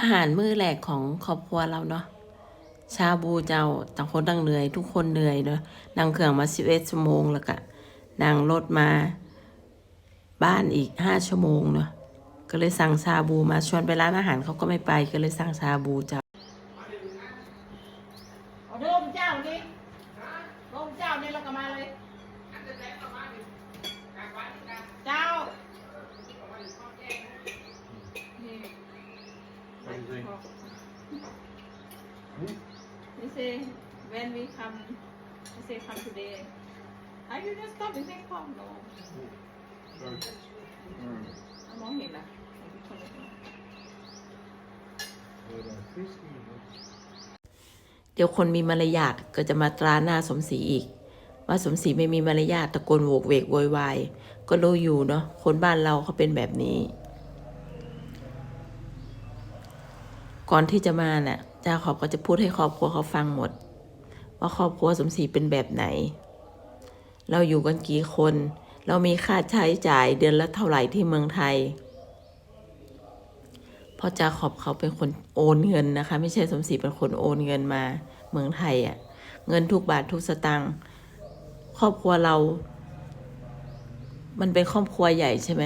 อาหารมื้อแรกของครอบครัวเราเนาะชาบูเจ้าต่างคนต่างเหนื่อย ทุกคนเหนื่อยเนาะนั่งเครื่องมาสิบเอ็ดชั่วโมงแล้วก็นั่งรถมาบ้านอีกห้าชั่วโมงเนาะก็เลยสั่งชาบูมาชวนไปร้านอาหารเขาก็ไม่ไปก็เลยสั่งชาบูเจ้าเอาเดิมเจ้านี่มเจ้านี่แล้วก็มาเลยเจ้า อก He say when we come he say come today I will just stop he say come no มองเห็นนะเดี๋ยวคนมีมารยาทก็จะมาตราหน้าสมศรีอีก ว่าสมศรีไม่มีมารยาทตะโกนโวกเวกโวยวายก็รู้อยู่เนาะคนบ้านเราเขาเป็นแบบนี้ ก่อนที่จะมาน่ะจาขอบก็จะพูดให้ครอบครัวเขาฟังหมด ว่าครอบครัวสมศรีเป็นแบบไหน เราอยู่กันกี่คน เรามีค่าใช้จ่ายเดือนละเท่าไหร่ที่เมืองไทยเพราะจาขอบเขาเป็นคนโอนเงินนะคะ ไม่ใช่สมศรีเป็นคนโอนเงินมาเมืองไทยอะ่ะ เงินทุกบาททุกสตางค์ครอบครัวเรา มันเป็นครอบครัวใหญ่ใช่ไหม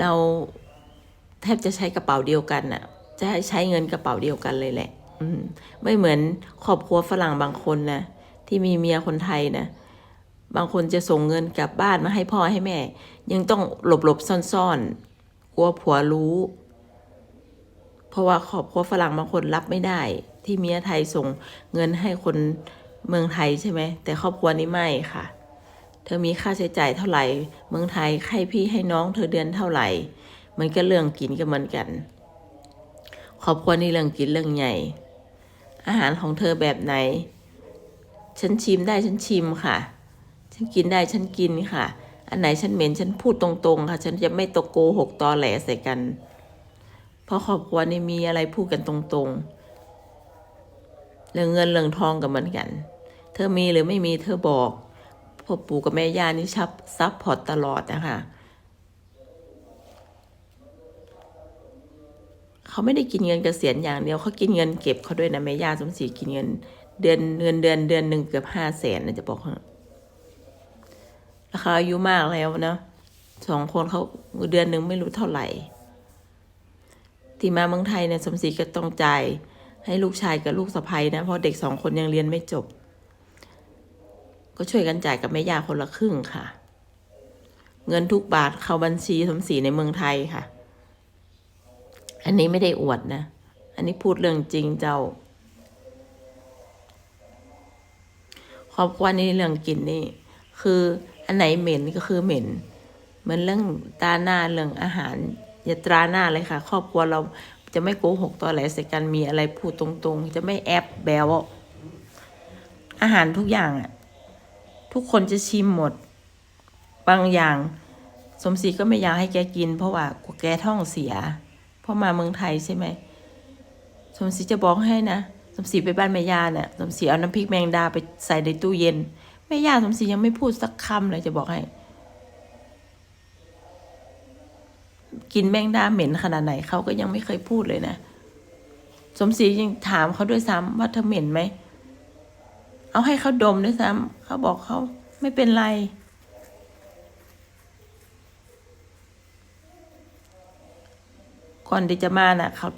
เราแทบจะใช้กระเป๋าเดียวกันน่ะ จะใช้เงินกระเป๋าเดียวกันเลยแหละ อืม ไม่เหมือนครอบครัวฝรั่งบางคนนะที่มีเมียคนไทยนะบางคนจะส่งเงินกลับบ้านมาให้พ่อให้แม่ ยังต้องหลบหลบๆซ่อนๆกลัวผัวรู้ เพราะว่าครอบครัวฝรั่งบางคนรับไม่ได้ ที่เมียไทยส่งเงินให้คนเมืองไทยใช่ไหมแต่ครอบครัวนี้ไม่ค่ะ เธอมีค่าใช้จ่ายเท่าไหร่ เมืองไทยให้พี่ให้น้อง เธอเดือนเท่าไหร่ มันก็เรื่องกินก็เหมือนกัน รอบครัวนี้เรื่องกินเรื่องใหญ่ อาหารของเธอแบบไหน ฉันชิมได้ฉันชิมค่ะ ฉันกินได้ฉันกินค่ะ อันไหนฉันเหม็นฉันพูดตรงๆ ค่ะ ฉันจะไม่ตะโกหกตอแหลใส่กัน เพราะครอบครัวนี่มีอะไรพูดกันตรงๆ เรื่องเงินเรื่องทองกับเหมือนกัน เธอมีหรือไม่มีเธอบอกพ่อปู่กับแม่ย่านี่ชับซับพอร์ตตลอดนะคะ เขาไม่ได้กินเงินเกษียณอย่างเดียวเขากินเงินเก็บเขาด้วยนะแม่ย่าสมศรีกินเงิน เดือนเงินเดือนเดือนหนึ่งเกือบห้าแสนนะจะบอกให้ราคาอายุมากแล้วนะสองคนเขาเดือนหนึ่งไม่รู้เท่าไหร่ ที่มาเมืองไทยเนี่ยสมศรีก็ต้องจ่ายให้ลูกชายกับลูกสะใภ้นะเพราะเด็กสองคนยังเรียนไม่จบ ก็ช่วยกันจ่ายกับแม่ย่าคนละครึ่งค่ะ เงินทุกบาทเข้าบัญชีสมศรีในเมืองไทยค่ะ อันนี้ไม่ได้อวดนะ อันนี้พูดเรื่องจริงเจ้า ครอบครัวนี้เรื่องกินนี่ คืออันไหนเหม็นก็คือเหม็น เหมือนเรื่องตาหน้าเรื่องอาหารอย่าตราหน้าเลยค่ะ ครอบครัวเราจะไม่โกหกตอแหลใส่กันมีอะไรพูดตรง ๆ จะไม่แอบแบวอาหารทุกอย่างอะทุกคนจะชิมหมด บางอย่าง สมศรีก็ไม่อยากให้แกกิน เพราะว่ากลัวแกท้องเสีย พราะมาเมืองไทยใช่ไหมสมศรีจะบอกให้นะสมศรีไปบ้านแม่ย่าเนี่ยสมศรีเอาน้ำพริกแมงดาไปใส่ในตู้เย็นแม่ย่าสมศรียังไม่พูดสักคำเลยจะบอกให้ กินแมงดาเหม็นขนาดไหนเขาก็ยังไม่เคยพูดเลยนะสมศรียังถามเขาด้วยซ้ำว่าเธอเหม็นไหม เอาให้เขาดมด้วยซ้ำเขาบอกเขาไม่เป็นไร ก่อนที่จะมาน่ะ เขา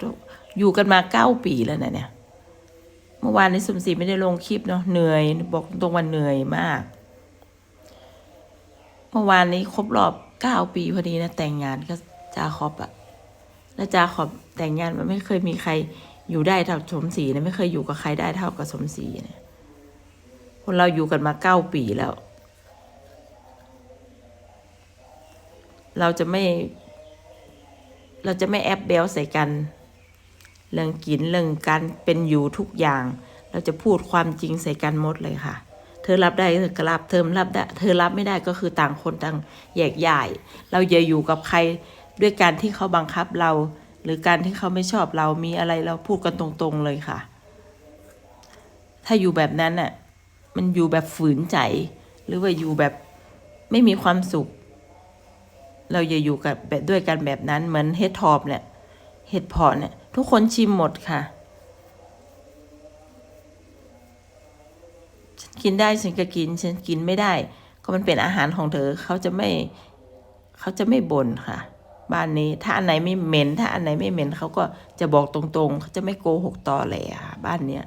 อยู่กันมาเก้าปีแล้วนะเนี่ย เมื่อวานนี้สมศรีไม่ได้ลงคลิปเนาะเหนื่อย บอกตรงวันเหนื่อยมาก เมื่อวานนี้ครบรอบเก้าปีพอดีนะแต่งงานก็จาคอบอะแล้วจาขอบแต่งงานมันไม่เคยมีใครอยู่ได้เท่าสมศรีนะไม่เคยอยู่กับใครได้เท่ากับสมศรีเนี่ยคนเราอยู่กันมาเก้าปีแล้ว เราจะไม่ เราจะไม่แอบเบลใส่กัน เรื่องกินเรื่องการเป็นอยู่ทุกอย่าง เราจะพูดความจริงใส่กันหมดเลยค่ะ เธอรับได้เธอก็รับเธอรับได้เธอรับไม่ได้ก็คือต่างคนต่างแยกย้าย เราอย่าอยู่กับใครด้วยการที่เขาบังคับเรา หรือการที่เขาไม่ชอบเรามีอะไรเราพูดกันตรงๆเลยค่ะ ถ้าอยู่แบบนั้นน่ะมันอยู่แบบฝืนใจ หรือว่าอยู่แบบไม่มีความสุข เราอย่าอยู่กับแบบด้วยกันแบบนั้นเหมือนเฮดทอปเนี่ยเฮดพอร์ตเนี่ย ทุกคนชิมหมดค่ะฉันกินได้ฉันก็กิน ฉันกินไม่ได้ ก็มันเป็นอาหารของเธอเขาจะไม่เขาจะไม่บ่นค่ะ บ้านนี้ถ้าอันไหนไม่เหม็น ถ้าอันไหนไม่เหม็นเขาก็จะบอกตรงๆเขาจะไม่โกหกตอแหลค่ะบ้านเนี้ย